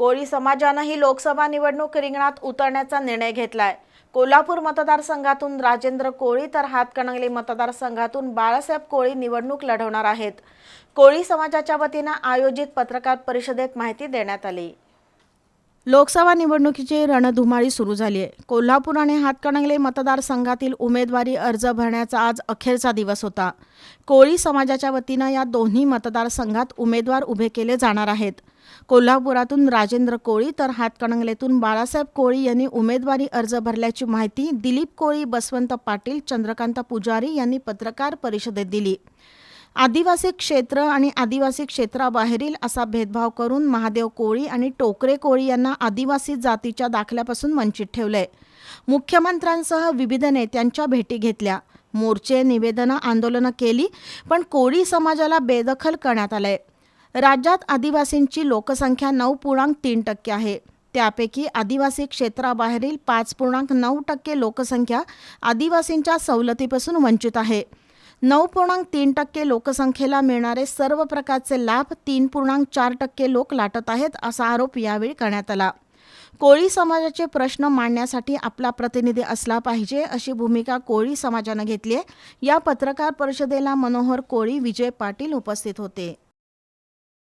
कोळी समाजानंही लोकसभा निवडणूक रिंगणात उतरण्याचा निर्णय घेतलाय. कोल्हापूर मतदारसंघातून राजेंद्र कोळी तर हातकणंगले मतदारसंघातून बाळासाहेब कोळी निवडणूक लढवणार आहेत. कोळी समाजाच्या वतीनं आयोजित पत्रकार परिषदेत माहिती देण्यात आली. लोकसभा निवडणुकीची रणधुमाळी सुरू झाली आहे कोल्हापूर आणि हातकणंगले मतदारसंघातील उमेदवारी अर्ज भरण्याचा आज अखेरचा दिवस होता. कोळी समाजाच्या वतीनं या दोन्ही मतदारसंघात उमेदवार उभे केले जाणार आहेत. कोल्हापुरातून राजेंद्र कोळी तर हातकणंगलेतून बाळासाहेब कोळी यांनी उमेदवारी अर्ज भरल्याची माहिती दिलीप कोळी बसवंत पाटील चंद्रकांत पुजारी यांनी पत्रकार परिषदेत दिली. आदिवासी क्षेत्र आणि आदिवासी क्षेत्राबाहेरील असा भेदभाव करून महादेव कोळी आणि टोकरे कोळी यांना आदिवासी जातीच्या दाखल्यापासून वंचित ठेवलंय. मुख्यमंत्र्यांसह विविध नेत्यांच्या भेटी घेतल्या. मोर्चे निवेदनं आंदोलनं केली पण कोळी समाजाला बेदखल करण्यात आलंय. राज्यात आदिवासींची लोकसंख्या नऊ पूर्णांक तीन टक्के आहे. त्यापैकी आदिवासी क्षेत्राबाहेरील पाच पूर्णांक नऊ टक्के लोकसंख्या आदिवासींच्या सवलतीपासून वंचित आहे. नऊ पूर्णांक तीन टक्के लोकसंख्येला मिळणारे सर्व प्रकारचे लाभ तीन पूर्णांक चार टक्के लोक लाटत आहेत असा आरोप यावेळी करण्यात आला. कोळी समाजाचे प्रश्न मांडण्यासाठी आपला प्रतिनिधी असला पाहिजे अशी भूमिका कोळी समाजानं घेतली आहे. या पत्रकार परिषदेला मनोहर कोळी विजय पाटील उपस्थित होते.